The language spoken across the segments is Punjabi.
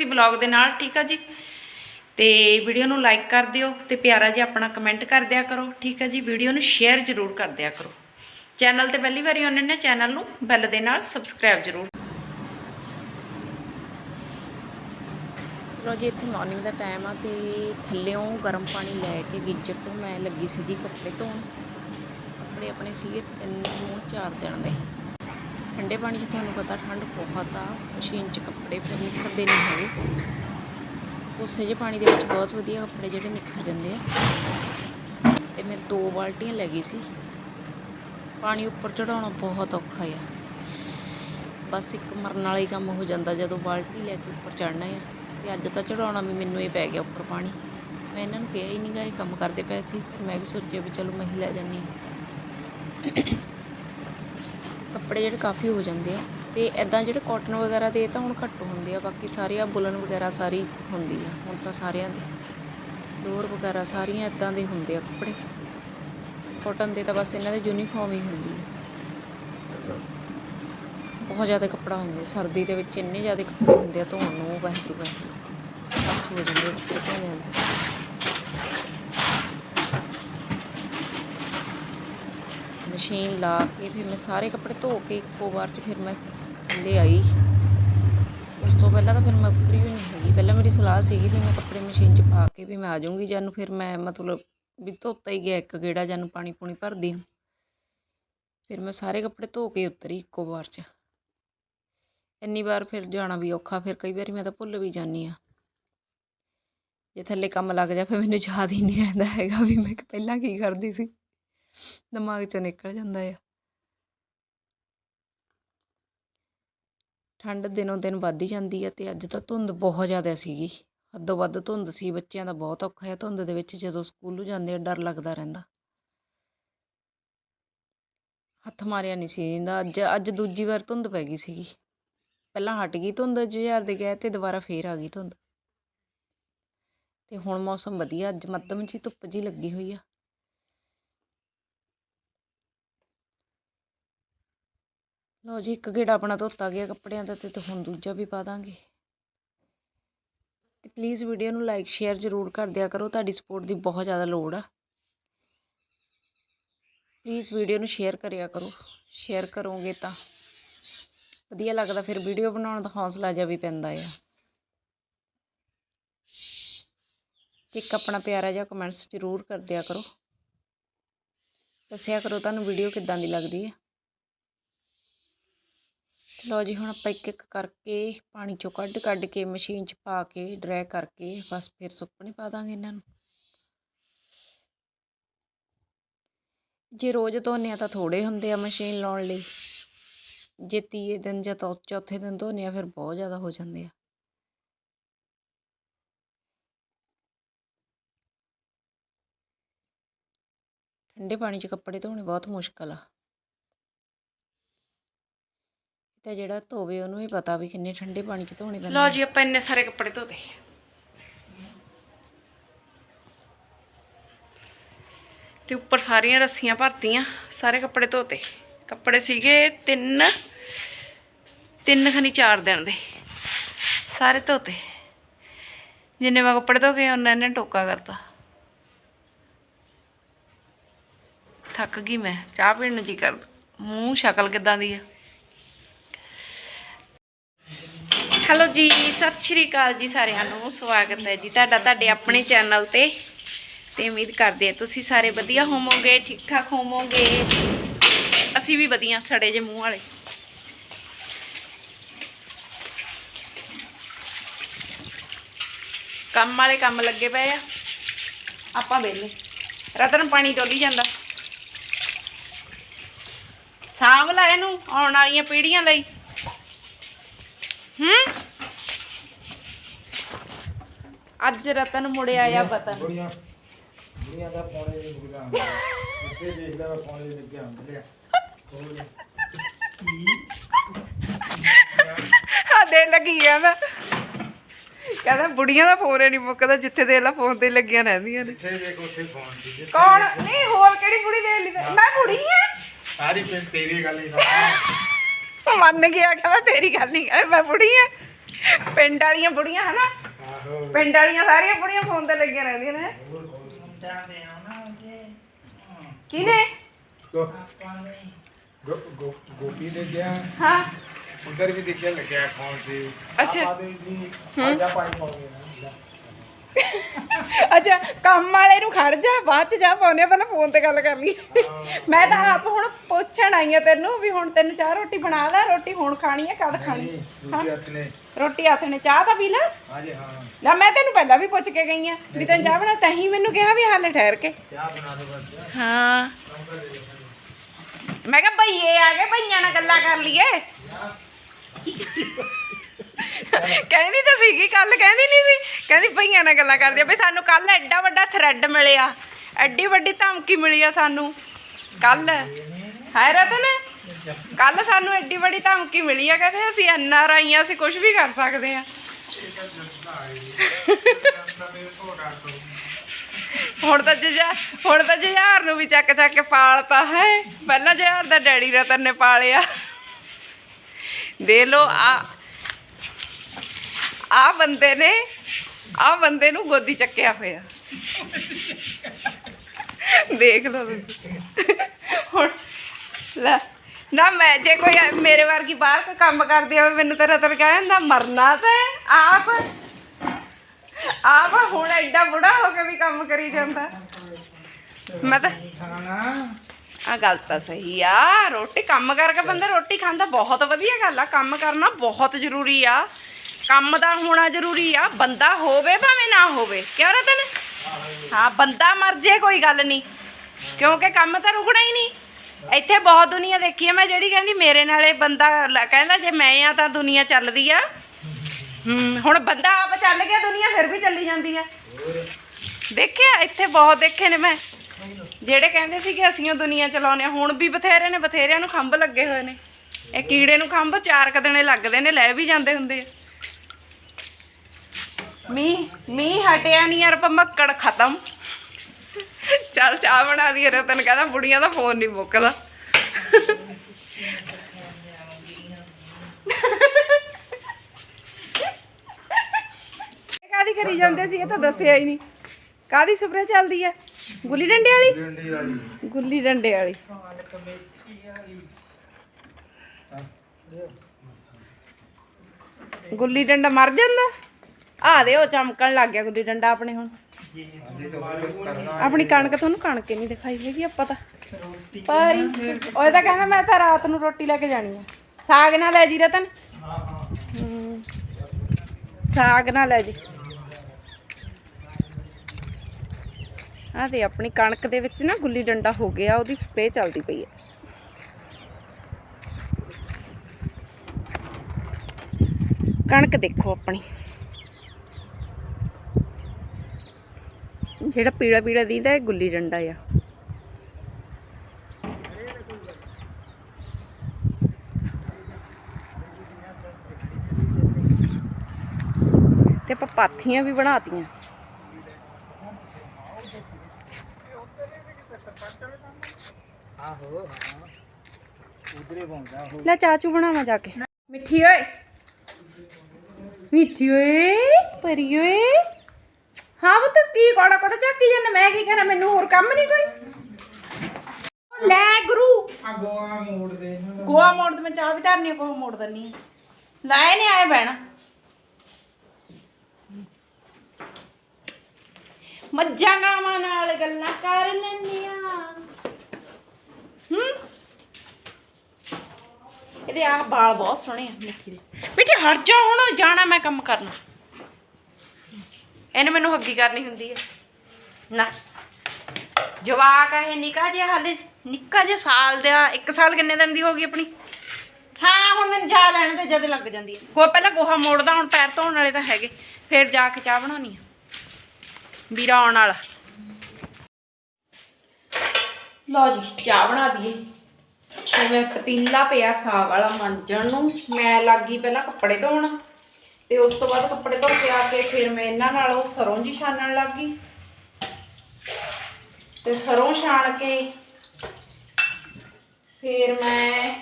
ਤੁਸੀਂ ਬਲੌਗ ਦੇ ਨਾਲ, ਠੀਕ ਆ ਜੀ? ਤੇ ਵੀਡੀਓ ਨੂੰ ਲਾਈਕ ਕਰ ਦਿਓ ਤੇ ਪਿਆਰਾ ਜਿਹਾ ਆਪਣਾ ਕਮੈਂਟ ਕਰ ਦਿਆ ਕਰੋ, ਠੀਕ ਆ ਜੀ? ਵੀਡੀਓ ਨੂੰ ਸ਼ੇਅਰ ਜ਼ਰੂਰ ਕਰ ਦਿਆ ਕਰੋ। ਚੈਨਲ ਤੇ ਪਹਿਲੀ ਵਾਰੀ ਆਉਂਦੇ ਨੇ ਚੈਨਲ ਨੂੰ ਬੈਲ ਦੇ ਨਾਲ ਸਬਸਕ੍ਰਾਈਬ ਜ਼ਰੂਰ। ਲੋ ਜੀ, ਇੱਥੇ ਮਾਰਨਿੰਗ ਦਾ ਟਾਈਮ ਆ ਤੇ ਥੱਲਿਓਂ ਗਰਮ ਪਾਣੀ ਲੈ ਕੇ ਗੀਜਰ ਤੋਂ ਮੈਂ ਲੱਗੀ ਸੀਗੀ ਕੱਪੜੇ ਧੋਣ। ਕੱਪੜੇ ਆਪਣੇ ਸੀਗੇ ਤਿੰਨ ਨੂੰ ਚਾਰ ਦਿਨ ਦੇ। ਠੰਡੇ ਪਾਣੀ 'ਚ ਤੁਹਾਨੂੰ ਪਤਾ ਠੰਡ ਬਹੁਤ ਆ, ਮਸ਼ੀਨ 'ਚ ਕੱਪੜੇ ਫਿਰ ਨਿਖਰਦੇ ਨਹੀਂ ਹੈਗੇ। ਉਸੇ ਜਿਹੇ ਪਾਣੀ ਦੇ ਵਿੱਚ ਬਹੁਤ ਵਧੀਆ ਕੱਪੜੇ ਜਿਹੜੇ ਨਿਖਰ ਜਾਂਦੇ ਆ। ਤੇ ਮੈਂ ਦੋ ਬਾਲਟੀਆਂ ਲੈ ਗਈ ਸੀ। ਪਾਣੀ ਉੱਪਰ ਚੜਾਉਣਾ ਬਹੁਤ ਔਖਾ ਆ। ਬਸ ਇੱਕ ਮਰਨ ਵਾਲਾ ਹੀ ਕੰਮ ਹੋ ਜਾਂਦਾ ਜਦੋਂ ਬਾਲਟੀ ਲੈ ਕੇ ਉੱਪਰ ਚੜਨਾ ਆ। ਤੇ ਅੱਜ ਤਾਂ ਚੜਾਉਣਾ ਵੀ ਮੈਨੂੰ ਹੀ ਪੈ ਗਿਆ ਉੱਪਰ ਪਾਣੀ। ਮੈਂ ਇਹਨਾਂ ਨੂੰ ਕਿਹਾ ਹੀ ਨਹੀਂਗਾ ਇਹ ਕੰਮ ਕਰਦੇ ਪਏ ਸੀ, ਫਿਰ ਮੈਂ ਵੀ ਸੋਚਿਆ ਵੀ ਚਲੋ ਮੈਂ ਹੀ ਲੈ ਜਾਂਦੀ ਹਾਂ। ਕੱਪੜੇ ਜਿਹੜੇ ਕਾਫੀ ਹੋ ਜਾਂਦੇ ਆ ਤੇ ਐਦਾਂ ਜਿਹੜੇ ਕਾਟਨ ਵਗੈਰਾ ਦੇ ਤਾਂ ਹੁਣ ਘੱਟ ਹੁੰਦੇ ਆ, ਬਾਕੀ ਸਾਰੇ ਆ ਬੁਲਨ ਵਗੈਰਾ ਸਾਰੀ ਹੁੰਦੀ ਆ, ਹੁਣ ਤਾਂ ਸਾਰਿਆਂ ਦੇ। ਡੋਰ ਵਗੈਰਾ ਸਾਰੀਆਂ ਐਦਾਂ ਦੇ ਹੁੰਦੇ ਆ ਕੱਪੜੇ। ਕਾਟਨ ਦੇ ਤਾਂ ਬਸ ਇਹਨਾਂ ਦੇ ਯੂਨੀਫਾਰਮ ਹੀ ਹੁੰਦੀ ਆ। ਬਹੁਤ ਜ਼ਿਆਦਾ ਕੱਪੜਾ ਹੁੰਦੇ ਸਰਦੀ ਦੇ ਵਿੱਚ ਇੰਨੇ ਜ਼ਿਆਦਾ ਕੱਪੜੇ ਹੁੰਦੇ ਆ ਧੋਣ ਨੂੰ, ਵਾਹਿਗੁਰੂ ਵਾਹਿਗੁਰੂ। ਬਸ ਹੋ ਜਾਂਦੇ ਕੱਪੜੇ ਧੋਣ ਦੇ ਮਸ਼ੀਨ ਲਾ ਕੇ ਫਿਰ ਮੈਂ ਸਾਰੇ ਕੱਪੜੇ ਧੋ ਕੇ ਇੱਕੋ ਵਾਰ 'ਚ ਫਿਰ ਮੈਂ ਥੱਲੇ ਆਈ। ਉਸ ਤੋਂ ਪਹਿਲਾਂ ਤਾਂ ਫਿਰ ਮੈਂ ਉੱਤਰੀ ਹੋਈ ਨਹੀਂ ਹੈਗੀ। ਪਹਿਲਾਂ ਮੇਰੀ ਸਲਾਹ ਸੀਗੀ ਵੀ ਮੈਂ ਕੱਪੜੇ ਮਸ਼ੀਨ 'ਚ ਪਾ ਕੇ ਵੀ ਮੈਂ ਆ ਜਾਊਂਗੀ ਜਾਨੂੰ ਫਿਰ ਮੈਂ ਮਤਲਬ ਵੀ ਧੋਤਾ ਹੀ ਗਿਆ ਇੱਕ ਗੇੜਾ ਜਾਨੂੰ ਪਾਣੀ ਪੂਣੀ ਭਰਦੀ ਨੂੰ ਫਿਰ ਮੈਂ ਸਾਰੇ ਕੱਪੜੇ ਧੋ ਕੇ ਉਤਰੀ ਇੱਕੋ ਵਾਰ 'ਚ। ਇੰਨੀ ਵਾਰ ਫਿਰ ਜਾਣਾ ਵੀ ਔਖਾ, ਫਿਰ ਕਈ ਵਾਰੀ ਮੈਂ ਤਾਂ ਭੁੱਲ ਵੀ ਜਾਂਦੀ ਆ ਜੇ ਥੱਲੇ ਕੰਮ ਲੱਗ ਜਾ ਫਿਰ ਮੈਨੂੰ ਯਾਦ ਹੀ ਨਹੀਂ ਰਹਿੰਦਾ ਹੈਗਾ ਵੀ ਮੈਂ ਪਹਿਲਾਂ ਕੀ ਕਰਦੀ ਸੀ। ਦਿਮਾਗ 'ਚੋਂ ਨਿਕਲ ਜਾਂਦਾ ਆ। ਠੰਡ ਦਿਨੋਂ ਦਿਨ ਵੱਧਦੀ ਜਾਂਦੀ ਆ ਤੇ ਅੱਜ ਤਾਂ ਧੁੰਦ ਬਹੁਤ ਜ਼ਿਆਦਾ ਸੀਗੀ। ਹੱਦੋਂ ਵੱਧ ਧੁੰਦ ਸੀ, ਬੱਚਿਆਂ ਦਾ ਬਹੁਤ ਔਖਾ ਹੈ ਧੁੰਦ ਦੇ ਵਿੱਚ ਜਦੋਂ ਸਕੂਲੋਂ ਜਾਂਦੇ ਆ, ਡਰ ਲੱਗਦਾ ਰਹਿੰਦਾ। ਹੱਥ ਮਾਰਿਆ ਨਹੀਂ ਸੀ ਜਾਂਦਾ ਅੱਜ ਅੱਜ ਦੂਜੀ ਵਾਰ ਧੁੰਦ ਪੈ ਗਈ ਸੀਗੀ। ਪਹਿਲਾਂ ਹਟ ਗਈ ਧੁੰਦ ਜੁਝਾਰ ਦੇ ਗਏ ਤੇ ਦੁਬਾਰਾ ਫੇਰ ਆ ਗਈ ਧੁੰਦ। ਤੇ ਹੁਣ ਮੌਸਮ ਵਧੀਆ, ਅੱਜ ਮੱਧਮ ਜੀ ਧੁੱਪ ਜੀ ਲੱਗੀ ਹੋਈ ਆ। ਲਓ ਜੀ, ਇੱਕ ਗੇੜਾ ਆਪਣਾ ਧੋਤਾ ਗਿਆ ਕੱਪੜਿਆਂ ਦਾ ਤੇ ਹੁਣ ਦੂਜਾ ਵੀ ਪਾ ਦਾਂਗੇ। ਤੇ ਪਲੀਜ਼ ਵੀਡੀਓ ਨੂੰ ਲਾਈਕ ਸ਼ੇਅਰ ਜ਼ਰੂਰ ਕਰ ਦਿਆ ਕਰੋ, ਤੁਹਾਡੀ ਸਪੋਰਟ ਦੀ ਬਹੁਤ ਜ਼ਿਆਦਾ ਲੋੜ ਆ। ਪਲੀਜ਼ ਵੀਡੀਓ ਨੂੰ ਸ਼ੇਅਰ ਕਰਿਆ ਕਰੋ ਸ਼ੇਅਰ ਕਰੋਗੇ ਤਾਂ ਵਧੀਆ ਲੱਗਦਾ, ਫਿਰ ਵੀਡੀਓ ਬਣਾਉਣ ਦਾ ਹੌਸਲਾ ਜਿਹਾ ਵੀ ਪੈਂਦਾ ਆ। ਇੱਕ ਆਪਣਾ ਪਿਆਰਾ ਜਿਹਾ ਕਮੈਂਟਸ ਜ਼ਰੂਰ ਕਰ ਦਿਆ ਕਰੋ। ਦੱਸਿਆ ਕਰੋ ਤੁਹਾਨੂੰ ਵੀਡੀਓ ਕਿੱਦਾਂ ਦੀ ਲੱਗਦੀ ਹੈ ਲਓ ਜੀ, ਹੁਣ ਆਪਾਂ ਇੱਕ ਇੱਕ ਕਰਕੇ ਪਾਣੀ ਚੋਂ ਕੱਢ ਕੱਢ ਕੇ ਮਸ਼ੀਨ 'ਚ ਪਾ ਕੇ ਡਰਾਈ ਕਰਕੇ ਬਸ ਫਿਰ ਸੁੱਕਣੇ ਪਾ ਦਾਂਗੇ ਇਹਨਾਂ ਨੂੰ। ਜੇ ਰੋਜ਼ ਧੋਨੇ ਆ ਤਾਂ ਥੋੜੇ ਹੁੰਦੇ ਆ ਮਸ਼ੀਨ ਲਾਉਣ ਲਈ। ਜੇ ਤੀਏ ਦਿਨ ਜਾਂ ਚੌਥੇ ਦਿਨ ਧੋਨੇ ਆ ਫਿਰ ਬਹੁਤ ਜ਼ਿਆਦਾ ਹੋ ਜਾਂਦੇ ਆ। ਠੰਡੇ ਪਾਣੀ 'ਚ ਕੱਪੜੇ ਧੋਣੇ ਬਹੁਤ ਮੁਸ਼ਕਲ ਆ। ਤੇ ਜਿਹੜਾ ਧੋਵੇ ਉਹਨੂੰ ਹੀ ਪਤਾ ਵੀ ਕਿੰਨੇ ਠੰਡੇ ਪਾਣੀ 'ਚ ਧੋਣੇ ਪੈਂਦੇ ਲਓ ਜੀ ਆਪਾਂ ਇੰਨੇ ਸਾਰੇ ਕੱਪੜੇ ਧੋਤੇ। ਤੇ ਉੱਪਰ ਸਾਰੀਆਂ ਰੱਸੀਆਂ ਭਰਤੀਆਂ ਸਾਰੇ ਕੱਪੜੇ ਧੋਤੇ। ਕੱਪੜੇ ਸੀਗੇ ਤਿੰਨ ਤਿੰਨ ਖਣੀ ਚਾਰ ਦਿਨ ਦੇ। ਸਾਰੇ ਧੋਤੇ। ਜਿੰਨੇ ਮੈਂ ਕੱਪੜੇ ਧੋ ਕੇ ਉਹਨਾਂ ਨੇ ਟੋਕਾ ਕਰਤਾ। ਥੱਕ ਗਈ ਮੈਂ ਚਾਹ ਪੀਣ ਨੂੰ ਜੀ ਕਰ ਮੂੰਹ ਸ਼ਕਲ ਕਿਦਾਂ ਦੀ ਆ? ਹੈਲੋ ਜੀ, ਸਤਿ ਸ਼੍ਰੀ ਅਕਾਲ ਜੀ ਸਾਰਿਆਂ ਨੂੰ, ਸਵਾਗਤ ਹੈ ਜੀ ਤੁਹਾਡਾ, ਤੁਹਾਡੇ ਆਪਣੇ ਚੈਨਲ ਤੇ। ਤੇ ਉਮੀਦ ਕਰਦੇ ਹਾਂ ਤੁਸੀਂ ਸਾਰੇ ਵਧੀਆ ਹੋਵੋਗੇ ਠੀਕ ਠਾਕ ਹੋਵੋਗੇ। ਅਸੀਂ ਵੀ ਵਧੀਆ, ਸੜੇ ਜੇ ਮੂੰਹ ਵਾਲੇ। ਕੰਮ ਵਾਲੇ ਕੰਮ ਲੱਗੇ ਪਏ ਆ। ਆਪਾਂ ਵਿਹਲੇ। ਰਤਨ, ਪਾਣੀ ਡੋਲੀ ਜਾਂਦਾ। ਸਾਂਭ ਲੈ ਇਹਨੂੰ, ਆਉਣ ਵਾਲੀਆਂ ਪੀੜ੍ਹੀਆਂ ਲਈ। ਹੂੰ? ਅੱਜ ਰਤਨ ਮੁੜਿਆ ਆ ਵਤਨ ਬੁੜੀਆਂ ਬੁੜੀਆਂ ਦਾ ਪੌਣੇ ਦੇ ਬੁੜੀਆਂ ਹੁੰਦੇ ਇੱਥੇ ਦੇਖ ਲੈ ਪੌਣੇ ਦੇ ਲੱਗੇ ਆ। ਹੋਰ ਆ ਦੇ ਲੱਗੀ ਜਾਂਦਾ ਕਹਿੰਦਾ ਬੁੜੀਆਂ ਦਾ ਫੋਨ ਨਹੀਂ ਮੁੱਕਦਾ ਜਿੱਥੇ ਦੇ ਲਾ ਫੋਨ ਤੇ ਲੱਗੀਆਂ ਰਹਿੰਦੀਆਂ ਨੇ। ਇੱਥੇ ਦੇਖ ਉੱਥੇ ਫੋਨ ਦੀ ਜਿੱਥੇ ਕੌਣ? ਨਹੀਂ ਹੋਰ ਕਿਹੜੀ ਬੁੜੀ ਦੇ ਲਈ? ਮੈਂ ਬੁੜੀ ਆ। ਸਾਰੀ ਫਿਰ ਤੇਰੀ ਗੱਲ ਹੀ ਸਾਰੀ ਮੰਨ ਗਿਆ ਕਹਿੰਦਾ ਤੇਰੀ ਗੱਲ ਨਹੀਂ ਕਰ ਮੈਂ ਬੁੜੀ ਆ। ਪਿੰਡ ਵਾਲੀਆਂ ਬੁੜੀਆਂ ਹਨਾ? ਪਿੰਡ ਵਾਲੀਆਂ ਸਾਰੀਆਂ ਬੁੜੀਆਂ ਫੋਨ ਤੇ ਲੱਗੀਆਂ ਰਹਿੰਦੀਆਂ ਨੇ। ਕਿਨੇ ਗੋਪੀ ਦੇ ਗਿਆ ਹਾਂ। ਉਧਰ ਵੀ ਦੇਖਿਆ ਲੱਗਿਆ ਫੋਨ ਤੇ। ਅੱਛਾ। ਆਪਾਂ ਦੇ ਜੀ ਆਜਾ ਪਾਈ ਪਾਉਂਦੇ ਨਾ। ਅੱਛਾ ਕੰਮ ਵਾਲੇ ਨੂੰ ਖੜ ਜਾ ਬਾਅਦ ਚ ਜਾ ਪਾਉਨੇ ਪਹਿਲਾਂ ਫੋਨ ਤੇ ਗੱਲ ਕਰ ਲਈ। ਮੈਂ ਤਾਂ ਆਪ ਹੁਣ ਪੁੱਛਣ ਆਈ ਆ ਤੈਨੂੰ ਵੀ ਹੁਣ ਤੈਨੂੰ ਚਾਹ ਰੋਟੀ ਬਣਾ ਲੈ ਰੋਟੀ ਹੁਣ ਖਾਣੀ ਹੈ ਕਦ ਖਾਣੀ। ਨੇ। ਰੋਟੀ ਨੇ। ਚਾਹ ਤਾਂ ਪੀ ਲੈ। ਹਾਂਜੀ ਹਾਂ। ਲੈ ਮੈਂ ਤੈਨੂੰ ਪਹਿਲਾਂ ਵੀ ਪੁੱਛ ਕੇ ਗਈ ਆ ਵੀ ਤੈਨੂੰ ਚਾਹ ਬਣਾ ਤਹੀਂ ਮੈਨੂੰ ਕਿਹਾ ਵੀ ਹਾਲੇ ਠਹਿਰ ਕੇ। ਚਾਹ ਬਣਾ ਦੋ ਬਸ। ਹਾਂ। ਮੈਂ ਕਿਹਾ ਭਈਏ ਆ ਗਏ ਭਈਆਂ ਨਾਲ ਗੱਲਾਂ ਕਰ ਲਈਏ। ਕਹਿੰਦੀ ਤਾਂ ਸੀਗੀ ਕੱਲ ਕਹਿੰਦੀ ਨਹੀਂ ਸੀ। ਕਹਿੰਦੀ ਭਈਆਂ ਨਾਲ ਗੱਲਾਂ ਕਰਦੀ ਆ ਵੀ ਸਾਨੂੰ ਕੱਲ ਐਡਾ ਵੱਡਾ ਥ੍ਰੈਡ ਮਿਲਿਆ। ਐਡੀ ਵੱਡੀ ਧਮਕੀ ਮਿਲੀ ਆ ਸਾਨੂੰ। ਕੱਲ ਹੈ ਰਤਨ ਕੱਲ ਸਾਨੂੰ ਐਡੀ ਵੱਡੀ ਧਮਕੀ ਮਿਲੀ ਆ, ਕਹਿੰਦੇ ਅਸੀਂ ਐਨ ਆਰ ਆਈ ਆ, ਅਸੀਂ ਕੁਝ ਵੀ ਕਰ ਸਕਦੇ ਆ। ਹੁਣ ਤਾਂ ਜਜਾ ਹੁਣ ਤਾਂ ਜਹਾਰ ਨੂੰ ਵੀ ਚੱਕ ਚੱਕ ਕੇ ਪਾਲਤਾ ਹੈ। ਪਹਿਲਾਂ ਜਹਾਰ ਦਾ ਡੈਡੀ ਰਤਨ ਨੇ ਪਾਲਿਆ। ਦੇ ਲੋ ਆ ਆ ਬੰਦੇ ਨੇ, ਆ ਬੰਦੇ ਨੂੰ ਗੋਦੀ ਚੱਕਿਆ ਹੋਇਆ। ਦੇਖ ਲਓ ਤੁਸੀਂ। ਹੁਣ, ਲੈ, ਨਾ ਮੈਂ ਜੇ ਕੋਈ ਮੇਰੇ ਵਰਗੀ ਬਾਹਰ ਕੋਈ ਕੰਮ ਕਰਦੀ ਹੋਵੇ, ਮੈਨੂੰ ਤਾਂ ਰਤਨ ਕਹਿੰਦਾ ਮਰਨਾ ਤਾਂ ਆਪ। ਆਪ ਹੁਣ ਐਡਾ ਬੁੜਾ ਹੋ ਕੇ ਵੀ ਕੰਮ ਕਰੀ ਜਾਂਦਾ। ਮੈਂ ਤਾਂ ਆ ਗੱਲ ਤਾਂ ਸਹੀ ਆ, ਰੋਟੀ ਕੰਮ ਕਰਕੇ ਬੰਦਾ ਰੋਟੀ ਖਾਂਦਾ, ਬਹੁਤ ਵਧੀਆ ਗੱਲ ਆ, ਕੰਮ ਕਰਨਾ ਬਹੁਤ ਜ਼ਰੂਰੀ ਆ। ਕੰਮ ਦਾ ਹੋਣਾ ਜ਼ਰੂਰੀ ਆ, ਬੰਦਾ ਹੋਵੇ ਭਾਵੇਂ ਨਾ ਹੋਵੇ। ਕਿਉਂ ਰਤਨ? ਹਾਂ, ਬੰਦਾ ਮਰ ਜੇ ਕੋਈ ਗੱਲ ਨਹੀਂ। ਕਿਉਂਕਿ ਕੰਮ ਤਾਂ ਰੁਕਣਾ ਹੀ ਨਹੀਂ। ਇੱਥੇ ਬਹੁਤ ਦੁਨੀਆ ਦੇਖੀ ਆ, ਮੈਂ ਜਿਹੜੀ ਕਹਿੰਦੀ, ਮੇਰੇ ਨਾਲ ਇਹ ਬੰਦਾ ਲ- ਕਹਿੰਦਾ, ਜੇ ਮੈਂ ਆ ਤਾਂ ਦੁਨੀਆ ਚੱਲਦੀ ਆ। ਹੂੰ, ਹੁਣ ਬੰਦਾ ਆਪ ਚੱਲ ਗਿਆ, ਦੁਨੀਆ ਫਿਰ ਵੀ ਚੱਲੀ ਜਾਂਦੀ ਆ। ਦੇਖਿਆ, ਇੱਥੇ ਬਹੁਤ ਦੇਖੇ ਨੇ ਮੈਂ। ਜਿਹੜੇ ਕਹਿੰਦੇ ਸੀ ਕਿ ਅਸੀਂ ਉਹ ਦੁਨੀਆ ਚਲਾਉਂਦੇ ਹਾਂ ਹੁਣ ਵੀ ਬਥੇਰੇ ਨੇ, ਬਥੇਰਿਆਂ ਨੂੰ ਖੰਭ ਲੱਗੇ ਹੋਏ ਨੇ। ਇਹ ਕੀੜੇ ਨੂੰ ਖੰਭ ਚਾਰ ਕੁ ਦਿਨੇ ਲੱਗਦੇ ਨੇ, ਲੈ ਵੀ ਜਾਂਦੇ ਹੁੰਦੇ ਆ। ਮੀਂਹ ਮੀਂਹ ਹਟਿਆ ਨਹੀਂ ਯਾਰ ਮੱਕੜ ਖਤਮ। ਚੱਲ ਚਾਹ ਬਣਾ ਦੀ ਰਤਨ ਕਹਿੰਦਾ ਬੁੜੀਆਂ ਦਾ ਫੋਨ ਨਹੀਂ ਮੁੱਕਦਾ। ਕਾਦੀ ਕਰੀ ਜਾਂਦੇ ਸੀ, ਇਹ ਤਾਂ ਦੱਸਿਆ ਹੀ ਨਹੀਂ ਕਾਦੀ ਸਪਰੇ ਚੱਲਦੀ ਹੈ ਗੁੱਲੀ ਡੰਡੇ ਵਾਲੀ? ਗੁੱਲੀ ਡੰਡੇ ਵਾਲੀ। ਗੁੱਲੀ ਡੰਡਾ ਮਰ ਜਾਂਦਾ? ਆ ਦੇ ਉਹ ਚਮਕਣ ਲੱਗ ਗਿਆ ਗੁੱਲੀ ਡੰਡਾ ਆਪਣੇ ਹੁਣ। ਆਪਣੀ ਕਣਕ ਤੁਹਾਨੂੰ ਕਣਕ ਹੀ ਨਹੀਂ ਦਿਖਾਈ ਹੈਗੀ ਆਪਾਂ ਤਾਂ। ਪਾਰੀ ਉਹ ਤਾਂ ਕਹਿੰਦਾ ਮੈਂ ਤਾਂ ਰਾਤ ਨੂੰ ਰੋਟੀ ਲੈ ਕੇ ਜਾਣੀ ਆ। ਸਾਗ ਨਾਲ ਲੈ ਜੀ ਰਤਨ। ਸਾਗ ਨਾਲ ਲੈ ਜੀ। ਆ ਤੇ ਆਪਣੀ ਕਣਕ ਦੇ ਵਿੱਚ ਨਾ ਗੁੱਲੀ ਡੰਡਾ ਹੋ ਗਿਆ, ਉਹਦੀ ਸਪਰੇ ਚੱਲਦੀ ਪਈ ਹੈ ਕਣਕ ਦੇਖੋ ਆਪਣੀ। ਜਿਹੜਾ ਪੀੜਾ ਪੀੜਾ ਦਿੰਦਾ ਇਹ ਗੁੱਲੀ ਡੰਡਾ ਆ। ਤੇ ਆਪਾਂ ਪਾਥੀਆਂ ਵੀ ਬਣਾਤੀਆਂ। ਆਹੋ ਹਾਂ। ਉਧਰੇ ਪਹੁੰਚਦਾ ਉਹ। ਲੈ ਚਾਚੂ ਬਣਾਵਾ ਜਾ ਕੇ। ਮਿੱਠੀ ਓਏ। ਮਿੱਠੀ ਓਏ ਪਰੀ ਓਏ। ਹਾਂ ਉਹ ਤਾਂ ਕੀ ਕੋੜਾ ਕੋੜਾ ਚੱਕੀ ਜਾਂਦਾ? ਮੈਂ ਕੀ ਕਰਾਂ ਮੈਨੂੰ ਹੋਰ ਕੰਮ ਨਹੀਂ ਕੋਈ? ਲੈ ਗੁਰੂ। ਆ ਗੋਆ ਮੋੜ ਦੇ। ਗੋਆ ਮੋੜ ਤੇ ਮੈਂ ਚਾਹ ਵੀ ਧਰਨੀ ਮੋੜ ਦਨੀ ਲਾਏ ਨੇ ਆਏ ਬਹਿਣਾ ਮੱਝਾਂ ਗਾਵਾਂ ਨਾਲ ਗੱਲਾਂ ਕਰ ਲੈਂਦੀਆਂ। ਹੂੰ? ਇਹਦੇ ਆ ਬਾਲ ਬਹੁਤ ਸੋਹਣੇ ਆ ਮਿੱਠੀ ਦੇ। ਮਿੱਠੀ ਹਟ ਜਾ ਹੁਣ ਜਾਣਾ ਮੈਂ ਕੰਮ ਕਰਨਾ। ਇਹਨੇ ਮੈਨੂੰ ਹੱਗੀ ਕਰਨੀ ਹੁੰਦੀ ਹੈ ਨਾ। ਜਵਾਕ ਹੈ ਨਿੱਕਾ ਜਿਹਾ ਹਾਲੇ ਨਿੱਕਾ ਜਿਹਾ ਸਾਲ ਦਾ ਇੱਕ ਸਾਲ ਕਿੰਨੇ ਦਿਨ ਦੀ ਹੋ ਗਈ ਆਪਣੀ? ਹਾਂ ਹੁਣ ਮੈਨੂੰ ਜਾ ਲੈਣ ਤੇ ਜਦ ਲੱਗ ਜਾਂਦੀ ਹੈ ਕੋ ਪਹਿਲਾਂ ਗੋਹਾ ਮੋੜਦਾ ਹੁਣ ਪੈਰ ਧੋਣ ਵਾਲੇ ਤਾਂ ਹੈਗੇ। ਫਿਰ ਜਾ ਕੇ ਚਾਹ ਬਣਾਉਣੀ ਆ। ਵੀਰਾ ਆਉਣ ਵਾਲਾ। ਲਓ ਜੀ ਚਾਹ ਬਣਾ ਦਈਏ। ਤੇ ਮੈਂ ਪਤੀਲਾ ਪਿਆ ਸਾਗ ਵਾਲਾ ਮਾਂਜਣ ਨੂੰ ਮੈਂ ਲੱਗੀ ਪਹਿਲਾਂ ਕੱਪੜੇ ਧੋਣ। ਤੇ ਉਸ ਤੋਂ ਬਾਅਦ ਕੱਪੜੇ ਧੋ ਕੇ ਆ ਕੇ ਫਿਰ ਮੈਂ ਇਹਨਾਂ ਨਾਲ ਉਹ ਸਰੋਂ ਜੀ ਛਾਣਨ ਗਈ। ਤੇ ਸਰੋਂ ਛਾਣ ਕੇ ਫਿਰ ਮੈਂ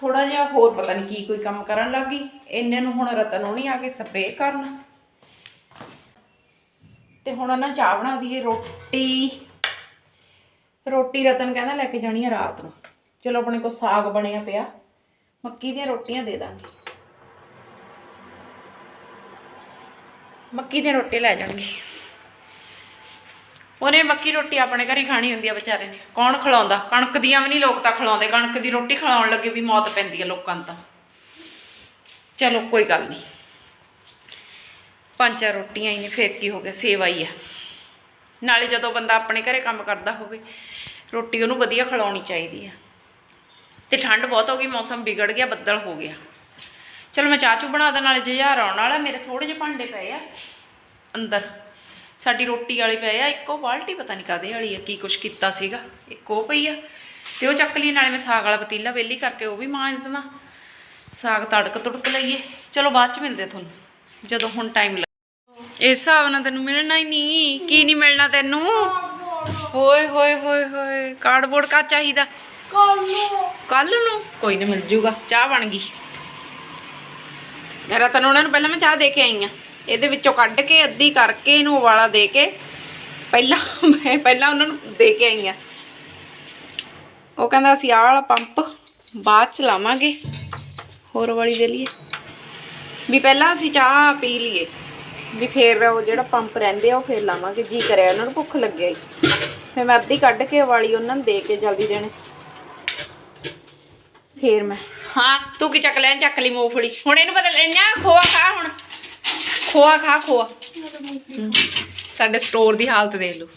ਥੋੜਾ ਜਿਹਾ ਹੋਰ ਪਤਾ ਨਹੀਂ ਕੀ ਕੋਈ ਕੰਮ ਕਰਨ ਲੱਗ ਗਈ। ਇੰਨੇ ਨੂੰ ਹੁਣ ਰਤਨ ਹੋਣੀ ਆ ਕੇ ਸਪਰੇਅ ਕਰਨ। ਤੇ ਹੁਣ ਉਹਨਾਂ ਚਾਹ ਬਣਾ ਦਈਏ ਰੋਟੀ। ਰੋਟੀ ਰਤਨ ਕਹਿੰਦਾ ਲੈ ਕੇ ਜਾਣੀ ਆ ਰਾਤ ਨੂੰ। ਚਲੋ ਆਪਣੇ ਕੋਲ ਸਾਗ ਬਣਿਆ ਪਿਆ। ਮੱਕੀ ਦੀਆਂ ਰੋਟੀਆਂ ਦੇ ਦਾਂਗੇ। ਮੱਕੀ ਦੀਆਂ ਰੋਟੀ ਲੈ ਜਾਣਗੇ। ਉਹਨੇ ਮੱਕੀ ਰੋਟੀ ਆਪਣੇ ਘਰੇ ਖਾਣੀ ਹੁੰਦੀ ਆ ਵਿਚਾਰੇ ਨੇ। ਕੌਣ ਖਿਲਾਉਂਦਾ? ਕਣਕ ਦੀਆਂ ਵੀ ਨਹੀਂ ਲੋਕ ਤਾਂ ਖਿਲਾਉਂਦੇ। ਕਣਕ ਦੀ ਰੋਟੀ ਖਿਲਾਉਣ ਲੱਗੇ ਵੀ ਮੌਤ ਪੈਂਦੀ ਆ ਲੋਕਾਂ ਨੂੰ ਤਾਂ। ਚਲੋ, ਕੋਈ ਗੱਲ ਨਹੀਂ। ਪੰਜ ਚਾਰ ਰੋਟੀਆਂ ਹੀ ਨੇ, ਫੇਰ ਕੀ ਹੋ ਗਿਆ? ਸੇਵਾ ਹੀ ਆ। ਨਾਲੇ ਜਦੋਂ ਬੰਦਾ ਆਪਣੇ ਘਰੇ ਕੰਮ ਕਰਦਾ ਹੋਵੇ, ਰੋਟੀ ਉਹਨੂੰ ਵਧੀਆ ਖਿਲਾਉਣੀ ਚਾਹੀਦੀ ਆ। ਤੇ ਠੰਡ ਬਹੁਤ ਹੋ ਗਈ, ਮੌਸਮ ਵਿਗੜ ਗਿਆ, ਬੱਦਲ ਹੋ ਗਿਆ। ਚਲੋ ਮੈਂ ਚਾਹ ਚੂ ਬਣਾ ਦਾਂ ਨਾਲੇ ਜੁਝਾਰ ਆਉਣ ਵਾਲਾ ਮੇਰੇ ਥੋੜੇ ਜਿਹੇ ਭਾਂਡੇ ਪਏ ਆ। ਅੰਦਰ। ਸਾਡੀ ਰੋਟੀ ਵਾਲੇ ਪਏ ਆ ਇੱਕੋ ਬਾਲਟੀ ਪਤਾ ਨਹੀਂ ਕਾਦੇ ਵਾਲੀ ਆ ਕੀ ਕੁਛ ਕੀਤਾ ਸੀਗਾ ਇੱਕ ਪਈ ਆ। ਤੇ ਉਹ ਚੱਕ ਲਈ ਨਾਲੇ ਮੈਂ ਸਾਗ ਵਾਲਾ ਪਤੀਲਾ ਵੇਲੀ ਕਰਕੇ ਉਹ ਵੀ ਮਾਂਜ ਦੇਵਾਂ। ਸਾਗ ਤੜਕ ਤੁੜਕ ਲਈਏ। ਚਲੋ ਬਾਅਦ ਚ ਮਿਲਦੇ ਤੁਹਾਨੂੰ ਜਦੋਂ ਹੁਣ ਟਾਈਮ ਲੱਗ। ਇਸ ਹਿਸਾਬ ਨਾਲ ਤੈਨੂੰ ਮਿਲਣਾ ਹੀ ਨਹੀਂ ਕੀ ਨਹੀਂ ਮਿਲਣਾ ਤੈਨੂੰ? ਹੋਏ ਹੋਏ ਹੋਏ ਹੋਏ ਕਾਰਡਬੋਰਡ ਕਾ ਚਾਹੀਦਾ? ਕੱਲ ਨੂੰ। ਕੋਈ ਨਹੀਂ ਮਿਲ ਜੂਗਾ ਚਾਹ ਬਣ ਗਈ। ਰਤਨ ਉਹਨਾਂ ਨੂੰ ਪਹਿਲਾਂ ਮੈਂ ਚਾਹ ਦੇ ਕੇ ਆਈ ਆ ਇਹਦੇ ਵਿੱਚੋਂ ਕੱਢ ਕੇ, ਅੱਧੀ ਕਰਕੇ ਇਹਨੂੰ ਉਬਾਲਾ ਦੇ ਕੇ ਪਹਿਲਾਂ ਮੈਂ ਪਹਿਲਾਂ ਉਹਨਾਂ ਨੂੰ ਦੇ ਕੇ ਆਈ ਆ ਉਹ ਕਹਿੰਦਾ, ਅਸੀਂ ਆਹ ਵਾਲਾ ਪੰਪ ਬਾਅਦ ਚ ਲਾਵਾਂਗੇ, ਹੋਰ ਵਾਲੀ ਦੇ ਲਈਏ। ਵੀ ਪਹਿਲਾਂ ਅਸੀਂ ਚਾਹ ਪੀ ਲਈਏ। ਵੀ ਫੇਰ ਉਹ ਜਿਹੜਾ ਪੰਪ ਰਹਿੰਦੇ ਆ, ਉਹ ਫੇਰ ਲਾਵਾਂਗੇ। ਜੀ ਕਰਿਆ ਉਹਨਾਂ ਨੂੰ, ਭੁੱਖ ਲੱਗਿਆ ਈ ਫਿਰ ਮੈਂ ਅੱਧੀ ਕੱਢ ਕੇ ਵਾਲੀ ਉਹਨਾਂ ਨੂੰ ਦੇ ਕੇ ਜਲਦੀ ਦੇਣੇ। ਫੇਰ ਮੈਂ ਹਾਂ, ਤੂੰ ਕੀ ਚੱਕ ਲੈ ਚੱਕ ਲਈ ਮੂੰਗਫਲੀ। ਹੁਣ ਇਹਨੂੰ ਪਤਾ ਲੈਣਾ ਖੋਆ ਖਾ ਹੁਣ। ਖੋਆ ਖਾ, ਖੋਆ। ਸਾਡੇ ਸਟੋਰ ਦੀ ਹਾਲਤ ਦੇਖ ਲਓ।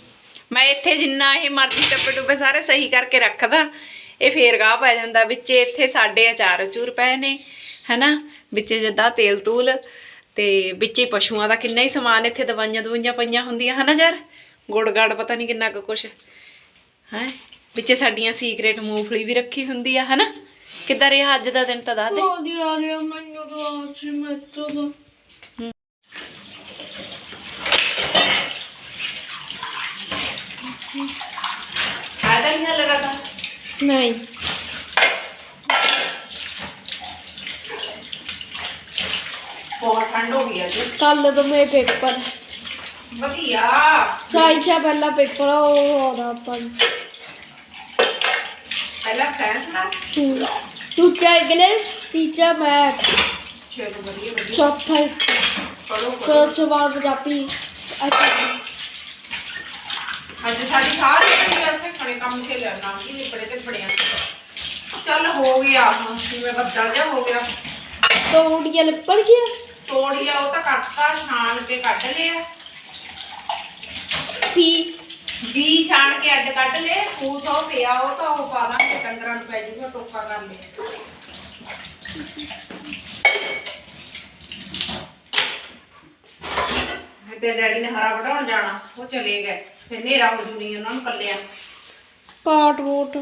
ਮੈਂ ਇੱਥੇ ਜਿੰਨਾ ਇਹ ਮਰਜ਼ੀ ਟੱਪੇ ਟੁੱਪੇ ਸਾਰੇ ਸਹੀ ਕਰਕੇ ਰੱਖਦਾ। ਇਹ ਫੇਰ ਗਾਹ ਪੈ ਜਾਂਦਾ। ਵਿੱਚ ਇੱਥੇ ਸਾਡੇ ਅਚਾਰ ਚੂਰ ਪਏ ਨੇ, ਹੈਨਾ? ਵਿੱਚ ਜਿੱਦਾਂ ਤੇਲ ਤੂਲ ਤੇ ਵਿੱਚੇ ਪਸ਼ੂਆਂ ਦਾ ਕਿੰਨਾ ਹੀ ਸਮਾਨ ਇੱਥੇ ਦਵਾਈਆਂ ਦਵਾਈਆਂ ਪਈਆਂ ਹੁੰਦੀਆਂ, ਹਨਾ ਯਾਰ ਗੁੜ ਗੜ ਪਤਾ ਨਹੀਂ ਕਿੰਨਾ ਕੁ ਕੁਛ। ਹੈ? ਵਿੱਚ ਸਾਡੀਆਂ ਸੀਕ੍ਰੇਟ ਮੂੰਗਫਲੀ ਵੀ ਰੱਖੀ ਹੁੰਦੀ ਆ, ਹਨਾ? ਕਿੱਦਾਂ ਰਿਹਾ ਅੱਜ ਦਾ ਦਿਨ ਤਾਂ ਦੱਸ ਦੇ। ਨਹੀਂ ਲਗਾ ਤਾਂ ਨਹੀਂ। ਬਹੁਤ ਠੰਡ ਹੋ ਗਈ ਅੱਜ। ਕੱਲ ਤੋਂ ਮੇਰੇ ਪੇਪਰ। ਵਧੀਆ। ਸਾਇੰਸ ਦਾ ਪਹਿਲਾ ਪੇਪਰ ਉਹ ਰਿਹਾ ਆਪਾਂ ਨੂੰ। ਪਹਿਲਾ ਫੈਨ ਦਾ ਹੂੰ। ਦੂਜਾ ਇੰਗਲਿਸ਼ ਤੀਜਾ ਮੈਥ ਚਲੋ ਵਧੀਆ ਵਧੀਆ ਚੌਥਾ ਹਿਸਟਰੀ ਪੜੋ ਫਿਰ ਉਸ ਤੋਂ ਬਾਅਦ ਪੰਜਾਬੀ ਅੱਛਾ ਅੱਜ ਸਾਡੀ ਸਾਰੀ ਕੜੀ ਵੈਸੇ ਖੜੇ ਕੰਮ ਕੇ ਲੈਣਾ ਕਿ ਨਿਪੜੇ ਤੇ ਬੜਿਆ ਚੱਲ ਹੋ ਗਿਆ ਹੁਣ ਜਿਵੇਂ ਬੱਦਲ ਜਿਹਾ ਹੋ ਗਿਆ। ਤੋੜੀਆਂ ਲਿਪੜ ਗਿਆ। ਤੋੜੀਆ ਉਹ ਤਾਂ ਕੱਟਤਾ ਛਾਣ ਕੇ ਕੱਢ ਲਿਆ। ਪੀ ਅੱਡ ਕੱਢ ਲਏ ਫੂਸ ਉਹ ਪਿਆ ਉਹ ਤਾਂ ਉਹ ਪਾ ਦਾਂਗੇ ਡੰਗਰਾਂ ਨੂੰ ਪੈ ਜੂਗਾ ਟੋਕਾ ਕਰ ਲਿਆ ਤੇ ਡੈਡੀ ਨੇ ਹਰਾ ਵਢਾਉਣ ਜਾਣਾ ਉਹ ਚਲੇ ਗਏ। ਫਿਰ ਹਨੇਰਾ ਹੋ ਜੂ ਨਹੀਂ ਉਹਨਾਂ ਨੂੰ ਕੱਲਿਆ ਕਾਟ ਵੋਟ।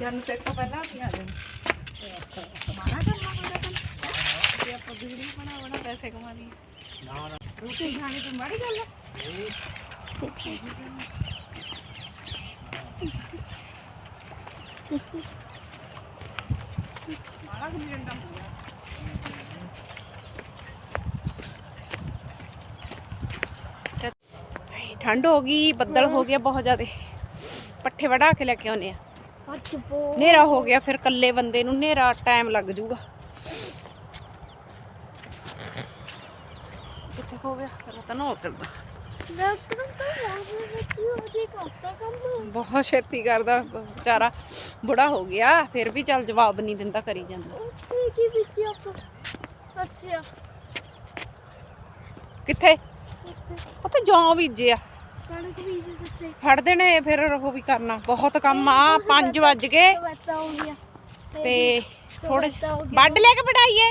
ਜਨ ਤੇ ਤੋਂ ਪਹਿਲਾਂ ਆ ਜਾਣਾ ਕਮਾਣਾ ਕਰਨਾ ਪਊਗਾ ਤੈਨੂੰ ਤੇ ਆਪਾਂ ਵੀਡੀਓ ਬਣਾ ਬਣਾ ਪੈਸੇ ਕਮਾ ਲਈ ਨਾ ਨਾ। ਰੋਟੀ ਖਾਣੀ ਤੋਂ ਮਾੜੀ ਗੱਲ ਹੈ ਮਾੜਾ ਕਿ ਡੰਡਾ ਠੰਡ ਹੋ ਗਈ ਬੱਦਲ ਹੋ ਗਿਆ ਬਹੁਤ ਜ਼ਿਆਦਾ। ਪੱਠੇ ਵੜਾ ਕੇ ਲੈ ਕੇ ਆਉਨੇ ਆ। ਅੱਜ ਬੋ ਹਨੇਰਾ ਹੋ ਗਿਆ ਫਿਰ ਇਕੱਲੇ ਬੰਦੇ ਨੂੰ ਹਨੇਰਾ ਟਾਈਮ ਲੱਗ ਜਾਊਗਾ। ਕਿੱਥੇ ਹੋ ਗਿਆ? ਰਤਨ ਹੋ ਕਰਦਾ ਬਹੁਤ ਛੇਤੀ ਕਰਦਾ, ਵਿਚਾਰਾ ਬੁੜਾ ਹੋ ਗਿਆ, ਫਿਰ ਵੀ ਚੱਲ ਜਵਾਬ ਨਹੀਂ ਦਿੰਦਾ, ਕਰੀ ਜਾਂਦਾ। ਉੱਥੇ ਕੀ ਵਿੱਚ ਆਪਾਂ ਅੱਛਾ ਕਿੱਥੇ? ਉੱਥੇ ਜੌਂ ਬੀਜੇ ਆ। ਕਣਕ ਬੀਜ ਦਿੱਤੇ ਫੜਦੇ ਨੇ ਫਿਰ ਉਹ ਵੀ ਕਰਨਾ। ਬਹੁਤ ਕੰਮ ਆ 5 ਵੱਜ ਗਏ। ਬੱਤਾ ਤੇ ਥੋੜੇ ਵੱਢ ਲੈ ਕੇ ਵਢਾਈਏ?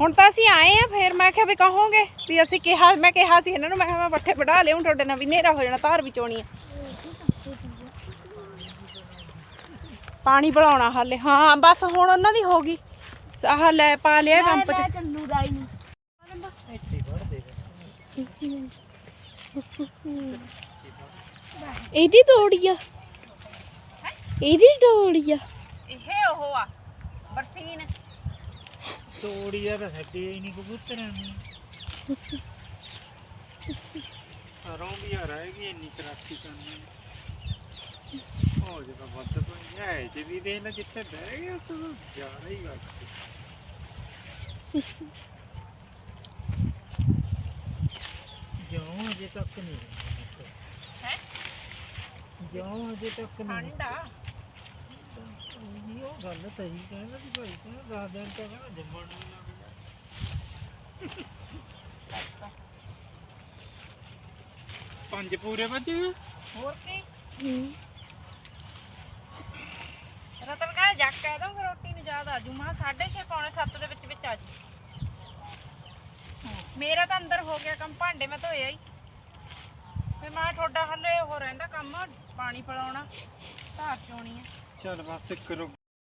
ਹੁਣ ਤਾਂ ਅਸੀਂ ਆਏ ਆ ਫਿਰ ਮੈਂ ਕਿਹਾ ਵੀ ਕਹੋਗੇ ਵੀ ਅਸੀਂ ਕਿਹਾ ਮੈਂ ਕਿਹਾ ਸੀ ਇਹਨਾਂ ਨੂੰ ਮੈਂ ਕਿਹਾ ਮੈਂ ਪੱਠੇ ਵਢਾ ਲਿਆਉਂ ਤੁਹਾਡੇ ਨਾਲ ਵੀ ਹਨੇਰਾ ਹੋ ਜਾਣਾ ਧਾਰ ਵੀ ਚੋਣੀ ਆ। ਪਾਣੀ ਭਲਾਉਣਾ ਹਾਲੇ ਹਾਂ ਬਸ ਹੁਣ ਉਹਨਾਂ ਦੀ ਹੋ ਗਈ। ਆਹ ਲੈ ਪਾ ਲਿਆ ਪੰਪ ਚ। ਹੀ ਨਹੀਂ ਇਹਦੀ ਤੋੜੀ ਆ। ਇਹਦੀ ਤੋੜੀ ਆ। ਇਹ ਉਹ ਆ ਬਰਸੀਨ। ਤੋੜੀ ਆ ਤਾਂ ਛੱਡੀ ਹੀ ਨਹੀਂ ਕਬੂਤਰਾਂ ਨੇ ਆ ਰਹੇਗੀ ਇੰਨੀ ਕਰਨੀ। ਹੋ ਜਿਹੜਾ ਵੱਧ ਕੋਈ ਹੈ ਜੇ ਵੀ ਦੇ ਨਾ ਜਿੱਥੇ ਬਹਿ ਗਿਆ ਤੂੰ ਜ਼ਿਆਦਾ ਹੀ ਗੱਲ ਜਾਉਂ ਅਜੇ ਤੱਕ ਨਹੀਂ। ਹੈ? ਜਾਉਂ ਅਜੇ ਤੱਕ ਨਹੀਂ। ਠੰਡਾ ਇਹ ਉਹ ਗੱਲ ਤਾਂ ਹੀ ਕਹਿੰਦਾ ਕਿ ਭਾਈ ਕਹਿੰਦਾ 10 ਦਿਨ ਤੱਕ ਨਾ ਜੰਮਣ ਨੂੰ ਲੱਗ ਜਾ ਪੰਜ ਪੂਰੇ ਵੱਜੇ ਹੋਰ ਕੀ? ਹੂੰ। ਰਤਨ ਕਹੇ ਜੱਕ ਕਹਿ ਦੋ ਰੋਟੀ ਨੂੰ ਜ਼ਿਆਦਾ ਆਜੂ ਮਾ 6:30 ਪੌਣੇ 7 ਦੇ ਵਿੱਚ ਵਿੱਚ ਆਜੂ ਮੇਰਾ ਤਾਂ ਅੰਦਰ ਹੋ ਗਿਆ ਕੰਮ ਭਾਂਡੇ ਮੈਂ ਧੋਇਆ ਹੀ ਫਿਰ ਮੈਂ ਤੁਹਾਡਾ ਹਲੇ ਉਹ ਰਹਿੰਦਾ ਕੰਮ ਪਾਣੀ ਪਿਲਾਉਣਾ ਧਾਰ ਚੋਣੀ ਆ। ਚੱਲ ਬਸ ਇੱਕ ਰੁਕ